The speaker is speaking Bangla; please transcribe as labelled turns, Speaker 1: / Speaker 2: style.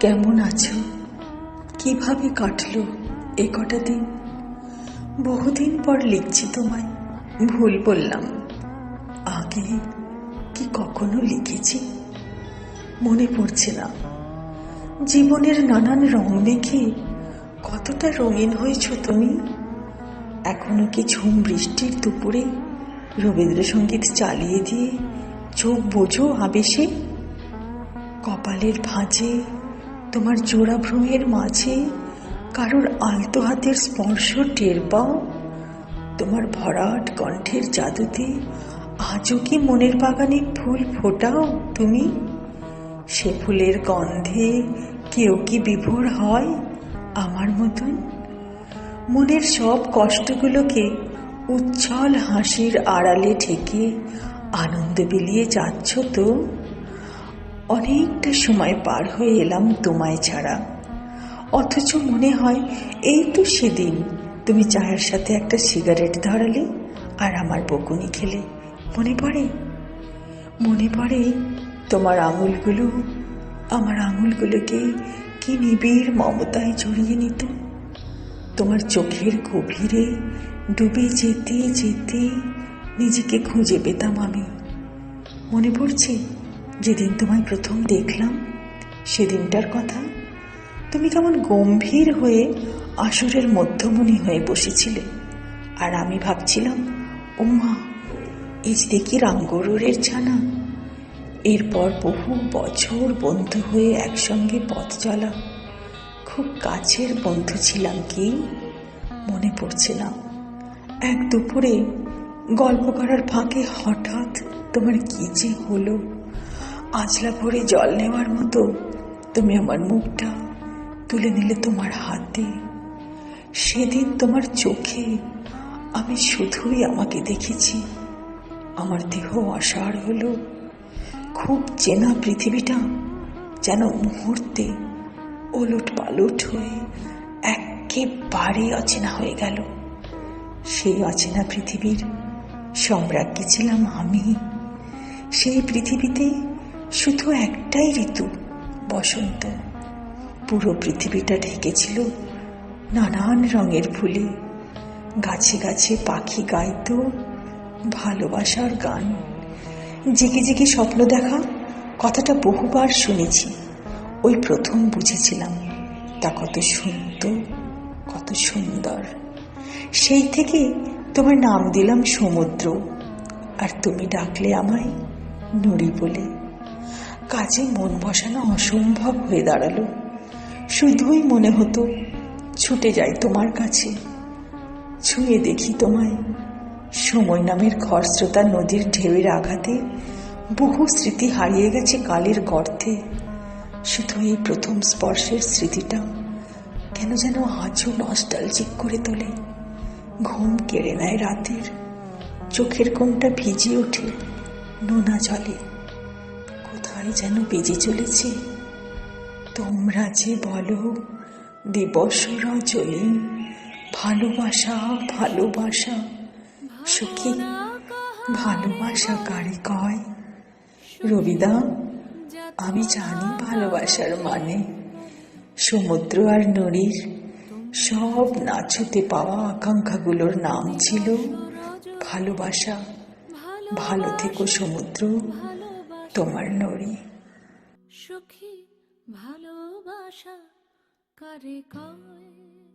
Speaker 1: কেমন আছো? কীভাবে কাটলো এ কটা দিন? বহুদিন পর লিখছি তোমায়, ভুল বললাম। আগে কি কখনো লিখেছি? মনে পড়ছে না। জীবনের নানান রং দেখে কতটা রঙিন হয়েছ তুমি? এখনও কি ঝুম বৃষ্টির দুপুরে রবীন্দ্রসঙ্গীত চালিয়ে দিয়ে চোখ বোঝো আবেশে? কপালের ভাঁজে তোমার জোড়া ভ্রমের মাঝে কারোর আলতো হাতের স্পর্শ টের পাও? তোমার ভরাট কণ্ঠের জাদুতে আজও কি মনের বাগানে ফুল ফোটাও তুমি? সে ফুলের গন্ধে কেউ কি বিভোর হয় আমার মতন? মনের সব কষ্টগুলোকে উচ্ছল হাসির আড়ালে ঠেকে আনন্দ বিলিয়ে যাচ্ছ তো? অনেকটা সময় পার হয়ে এলাম তোমায় ছাড়া। অথচ মনে হয় এই তো সেদিন। তুমি চায়ের সাথে একটা সিগারেট ধরালে আর আমার বকুনি খেলে। মনে পড়ে? মনে পড়ে তোমার আঙুলগুলো। আমার আঙুলগুলোকে কি নিবিড় মমতায় জড়িয়ে নিত। তোমার চোখের গভীরে ডুবে যেতে যেতে নিজেকে খুঁজে পেতাম আমি। মনে পড়ছে? যেদিন তোমায় প্রথম দেখলাম, সেদিনটার কথা? তুমি কেমন গম্ভীর হয়ে আসরের মধ্যমণি হয়ে বসেছিলে। আর আমি ভাবছিলাম ওমা এই যে দেখি রাঙ্গরুরের ছানা। এরপর বহু বছর বন্ধু হয়ে একসঙ্গে পথ চলা। খুব কাছের বন্ধু ছিলাম কি? মনে পড়ছে না। এক দুপুরে গল্প করার ফাঁকে হঠাৎ তোমার কি যে হলো? আজলা ভরে জল নেওয়ার মতো তুমি আমার মুখটা তুলে নিলে তোমার হাতে। সেদিন তোমার চোখে আমি শুধুই আমাকে দেখেছি। আমার দেহ অসাড় হলো। খুব চেনা পৃথিবীটা যেন মুহূর্তে ওলট পালট হয়ে একেবারে অচেনা হয়ে গেল। সেই অচেনা পৃথিবীর সম্রাজ্ঞী ছিলাম আমি। সেই পৃথিবীতে শুধু একটাই ঋতু, বসন্ত। পুরো পৃথিবীটা ঢেকেছিল নানান রঙের ফুলে। গাছে গাছে পাখি গাইত, ভালোবাসার গান। জেগে জেগে স্বপ্ন দেখা, কথাটা বহুবার শুনেছি। ওই প্রথম বুঝেছিলাম, তা কত সুন্দর কত সুন্দর। সেই থেকে তোমার নাম দিলাম সমুদ্র, আর তুমি ডাকলে আমায় নুড়ি বলে। কাজে মন বসানো অসম্ভব হয়ে দাঁড়াল। শুধুই মনে হতো, ছুটে যাই তোমার কাছে। ছুঁয়ে দেখি তোমায়। সময় নামের খরস্রোতা নদীর ঢেউয়ের আঘাতে বহু স্মৃতি হারিয়ে গেছে কালের গর্তে। শুধু এই প্রথম স্পর্শের স্মৃতিটা কেন যেন আজও নস্টালজিক করে তোলে। ঘুম কেড়ে নেয় রাতের। চোখের কোণটা ভিজে ওঠে নোনা জলে। কোথায় যেন বেজে চলেছে। তোমরা যে বলো দিবস রজনী ভালোবাসা ভালোবাসা। সুখী, ভালোবাসা কারে কয়? রবিদা, আমি জানি ভালোবাসার মানে। সমুদ্র আর নদীর সব নাচতে পাওয়া আকাঙ্ক্ষাগুলোর নাম ছিল ভালোবাসা। ভালো থেকো সমুদ্র তোমার নড়ি।
Speaker 2: সুখী ভালোবাসা কারে কয়?